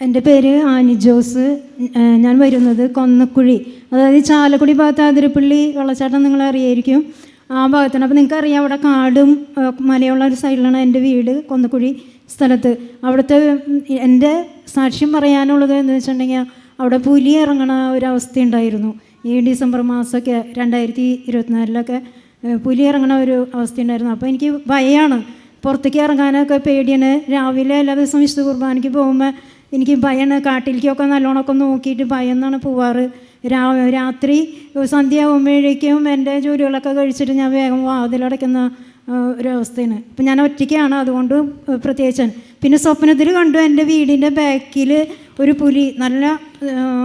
എന്റെ പേര് ആനി ജോസ്. ഞാൻ വരുന്നത് കൊന്നക്കുഴി. അതായത് ചാലക്കുടി ഭാഗത്ത് അതിരപ്പള്ളി വെള്ളച്ചാട്ടം നിങ്ങൾ അറിയായിരിക്കും. ആ ഭാഗത്താണ്. അപ്പോൾ നിങ്ങൾക്ക് അറിയാം അവിടെ കാടും മലയുള്ള ഒരു സൈഡിലാണ് എന്റെ വീട് കൊന്നക്കുഴി സ്ഥലത്ത്. അവിടുത്തെ എന്റെ സാക്ഷ്യം പറയാനുള്ളത് എന്ന് വെച്ചിട്ടുണ്ടെങ്കിൽ അവിടെ പുലി ഇറങ്ങണ ഒരു അവസ്ഥ ഉണ്ടായിരുന്നു ഈ ഡിസംബർ മാസമൊക്കെ രണ്ടായിരത്തി ഇരുപത്തിനാലിലൊക്കെ പുലി ഇറങ്ങണ ഒരു അവസ്ഥ ഉണ്ടായിരുന്നു അപ്പോൾ എനിക്ക് ഭയമാണ് പുറത്തേക്ക് ഇറങ്ങാനൊക്കെ പേടിയാണ്. രാവിലെ എല്ലാ ദിവസവും വിശുദ്ധ കുർബാനയ്ക്ക് പോകുമ്പോൾ എനിക്ക് ഭയണ് കാട്ടിലേക്കൊക്കെ നല്ലോണമൊക്കെ നോക്കിയിട്ട് ഭയന്നാണ് പോവാറ്. രാ രാത്രി സന്ധ്യ ആകുമ്പോഴേക്കും എന്റെ ജോലികളൊക്കെ കഴിച്ചിട്ട് ഞാൻ വേഗം വാതിലടയ്ക്കുന്ന ഒരവസ്ഥയാണ്. അപ്പം ഞാൻ ഒറ്റയ്ക്കാണ് അതുകൊണ്ട് പ്രത്യേകിച്ചാണ് പിന്നെ സ്വപ്നത്തിൽ കണ്ടു എന്റെ വീടിന്റെ ബാക്കിൽ ഒരു പുലി നല്ല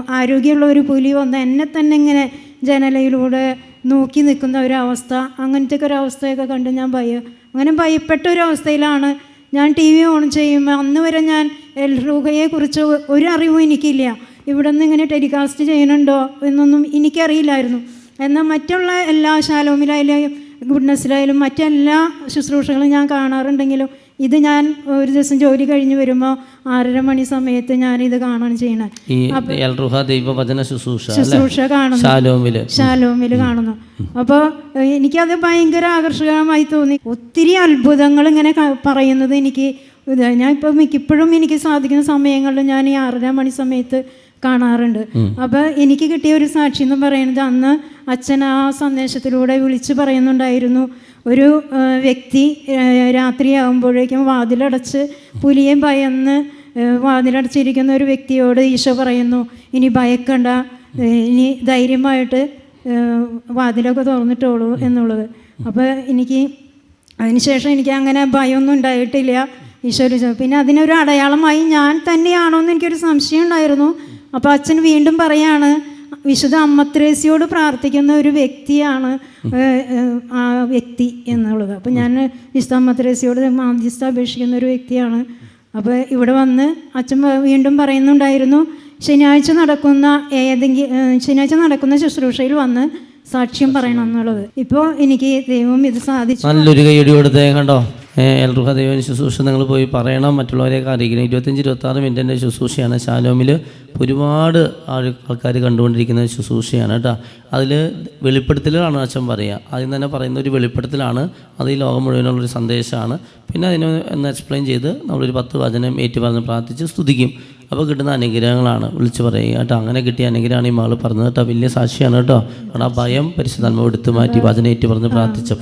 ആരോഗ്യമുള്ള ഒരു പുലി വന്ന് എന്നെ തന്നെ ഇങ്ങനെ ജനലയിലൂടെ നോക്കി നിൽക്കുന്ന ഒരവസ്ഥ അങ്ങനത്തെ ഒക്കെ ഒരവസ്ഥയൊക്കെ കണ്ട് ഞാൻ ഭയ അങ്ങനെ ഭയപ്പെട്ട ഒരു അവസ്ഥയിലാണ് ഞാൻ ടി വി ഓൺ ചെയ്യുമ്പോൾ അന്ന് വരെ ഞാൻ എൽ റൂഹയെക്കുറിച്ച് ഒരു അറിവും എനിക്കില്ല. ഇവിടെ നിന്ന് ഇങ്ങനെ ടെലികാസ്റ്റ് ചെയ്യുന്നുണ്ടോ എന്നൊന്നും എനിക്കറിയില്ലായിരുന്നു. എന്നാൽ മറ്റുള്ള എല്ലാ ശാലോമിലായാലും ഗുഡ്നസ്സിലായാലും മറ്റെല്ലാ ശുശ്രൂഷകളും ഞാൻ കാണാറുണ്ടെങ്കിലും ഇത് ഞാൻ ഒരു ദിവസം ജോലി കഴിഞ്ഞ് വരുമ്പോൾ ആറര മണി സമയത്ത് ഞാൻ ഇത് കാണുകയാണ് ചെയ്യണത് ഈ എൽറുഹ ദൈവവചന ശുശ്രൂഷ അല്ലേ? ശുശ്രൂഷ കാണുന്നു. ശാലോമിൽ. ശാലോമിൽ കാണുന്നു. അപ്പോൾ എനിക്കത് ഭയങ്കര ആകർഷകമായി തോന്നി. ഒത്തിരി അത്ഭുതങ്ങൾ ഇങ്ങനെ പറയുന്നത് എനിക്ക് ഞാൻ ഇപ്പോൾ മിക്കപ്പോഴും എനിക്ക് സാധിക്കുന്ന സമയങ്ങളിൽ ഞാൻ ഈ ആറര മണി സമയത്ത് കാണാറുണ്ട്. അപ്പോൾ എനിക്ക് കിട്ടിയ ഒരു സാക്ഷി എന്ന് പറയുന്നത് അന്ന് അച്ഛൻ ആ സന്ദേശത്തിലൂടെ വിളിച്ചു പറയുന്നുണ്ടായിരുന്നു. ഒരു വ്യക്തി രാത്രിയാകുമ്പോഴേക്കും വാതിലടച്ച് പുലിയെ ഭയന്ന് വാതിലടച്ചിരിക്കുന്ന ഒരു വ്യക്തിയോട് ഈശോ പറയുന്നു ഇനി ഭയക്കണ്ട. ഇനി ധൈര്യമായിട്ട് വാതിലൊക്കെ തുറന്നിട്ടോളൂ എന്നുള്ളത്. അപ്പോൾ എനിക്ക് അതിനുശേഷം എനിക്ക് അങ്ങനെ ഭയമൊന്നും ഉണ്ടായിട്ടില്ല. ഈശോ പിന്നെ അതിനൊരു അടയാളമായി ഞാൻ തന്നെയാണോ എന്ന് എനിക്കൊരു സംശയം ഉണ്ടായിരുന്നു. അപ്പോൾ അച്ഛൻ വീണ്ടും പറയാണ് വിശുദ്ധ അമ്മത്രേസിയോട് പ്രാർത്ഥിക്കുന്ന ഒരു വ്യക്തിയാണ് ആ വ്യക്തി എന്നുള്ളത്. അപ്പോൾ ഞാൻ വിശുദ്ധ അമ്മത്രേസിയോട് മാധ്യസ്ഥ അപേക്ഷിക്കുന്ന ഒരു വ്യക്തിയാണ്. അപ്പോൾ ഇവിടെ വന്ന് അച്ഛൻ വീണ്ടും പറയുന്നുണ്ടായിരുന്നു ശനിയാഴ്ച നടക്കുന്ന ഏതെങ്കിലും ശനിയാഴ്ച നടക്കുന്ന ശുശ്രൂഷയിൽ വന്ന് സാക്ഷ്യം പറയണം എന്നുള്ളത്. ഇപ്പോൾ എനിക്ക് ദൈവം ഇത് സാധിച്ചു. നല്ലൊരു കൈയടി കൊടുത്തേ കണ്ടോ? എൽറുഹ ദൈവം ശുശ്രൂഷ നിങ്ങൾ പോയി പറയണം. മറ്റുള്ളവരെയൊക്കെ അറിയിക്കണം. ഇരുപത്തഞ്ച് ഇരുപത്താറ് മിനിറ്റിന്റെ ശുശ്രൂഷയാണ്. ശാലോമിൽ ഒരുപാട് ആൾക്കാർ കണ്ടുകൊണ്ടിരിക്കുന്ന ശുശ്രൂഷയാണ് കേട്ടോ. അതിൽ വെളിപ്പെടുത്തലുകളാണ് അച്ഛൻ പറയുക. ആദ്യം തന്നെ പറയുന്ന ഒരു വെളിപ്പെടുത്തലാണ്. അത് ഈ ലോകം മുഴുവനുള്ളൊരു സന്ദേശമാണ്. പിന്നെ അതിനെ ഒന്ന് എക്സ്പ്ലെയിൻ ചെയ്ത് നമ്മളൊരു പത്ത് വചനം ഏറ്റു പറഞ്ഞ് പ്രാർത്ഥിച്ച് സ്തുതിക്കും. അപ്പോൾ കിട്ടുന്ന അനുഗ്രഹങ്ങളാണ് വിളിച്ച് പറയുക കേട്ടോ. അങ്ങനെ കിട്ടിയ അനുഗ്രഹമാണ് ഈ മകൾ പറഞ്ഞത് കേട്ടോ. വലിയ സാക്ഷിയാണ് കേട്ടോ. കാരണം ആ ഭയം പരിശുദ്ധാത്മ എടുത്തു മാറ്റി വചനം ഏറ്റു പറഞ്ഞ് പ്രാർത്ഥിച്ചപ്പോൾ